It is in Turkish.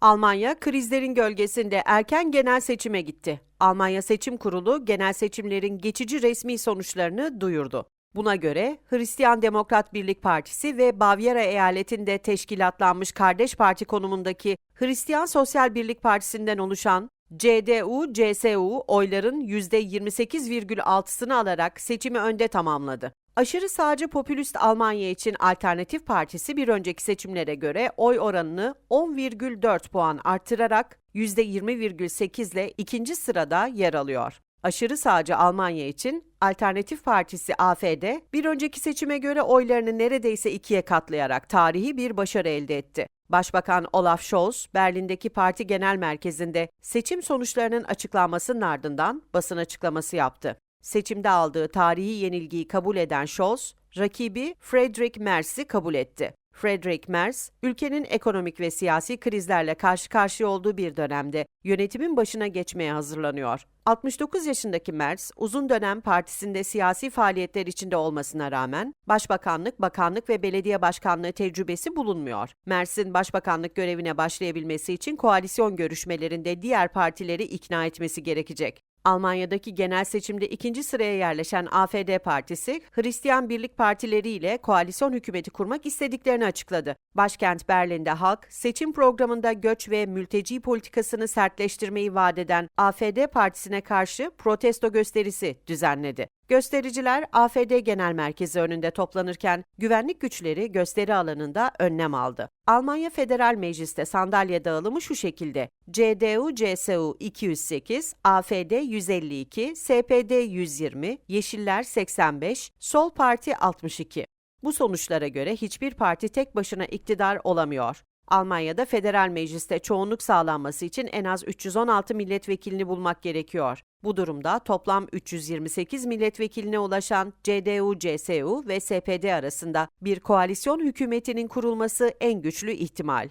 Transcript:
Almanya krizlerin gölgesinde erken genel seçime gitti. Almanya Seçim Kurulu genel seçimlerin geçici resmi sonuçlarını duyurdu. Buna göre Hristiyan Demokrat Birlik Partisi ve Bavyera eyaletinde teşkilatlanmış kardeş parti konumundaki Hristiyan Sosyal Birlik Partisi'nden oluşan CDU-CSU oyların %28,6'sını alarak seçimi önde tamamladı. Aşırı sağcı popülist Almanya için Alternatif Partisi bir önceki seçimlere göre oy oranını 10,4 puan arttırarak %20,8 ile ikinci sırada yer alıyor. Aşırı sağcı Almanya için Alternatif Partisi AFD bir önceki seçime göre oylarını neredeyse ikiye katlayarak tarihi bir başarı elde etti. Başbakan Olaf Scholz, Berlin'deki parti genel merkezinde seçim sonuçlarının açıklanmasının ardından basın açıklaması yaptı. Seçimde aldığı tarihi yenilgiyi kabul eden Scholz, rakibi Friedrich Merz'i kabul etti. Friedrich Merz, ülkenin ekonomik ve siyasi krizlerle karşı karşıya olduğu bir dönemde yönetimin başına geçmeye hazırlanıyor. 69 yaşındaki Merz, uzun dönem partisinde siyasi faaliyetler içinde olmasına rağmen başbakanlık, bakanlık ve belediye başkanlığı tecrübesi bulunmuyor. Merz'in başbakanlık görevine başlayabilmesi için koalisyon görüşmelerinde diğer partileri ikna etmesi gerekecek. Almanya'daki genel seçimde ikinci sıraya yerleşen AfD Partisi, Hristiyan Birlik Partileri ile koalisyon hükümeti kurmak istediklerini açıkladı. Başkent Berlin'de halk, seçim programında göç ve mülteci politikasını sertleştirmeyi vaat eden AfD Partisi'ne karşı protesto gösterisi düzenledi. Göstericiler AfD Genel Merkezi önünde toplanırken güvenlik güçleri gösteri alanında önlem aldı. Almanya Federal Meclis'te sandalye dağılımı şu şekilde. CDU-CSU 208, AfD 152, SPD 120, Yeşiller 85, Sol Parti 62. Bu sonuçlara göre hiçbir parti tek başına iktidar olamıyor. Almanya'da federal mecliste çoğunluk sağlanması için en az 316 milletvekilini bulmak gerekiyor. Bu durumda toplam 328 milletvekiline ulaşan CDU, CSU ve SPD arasında bir koalisyon hükümetinin kurulması en güçlü ihtimal.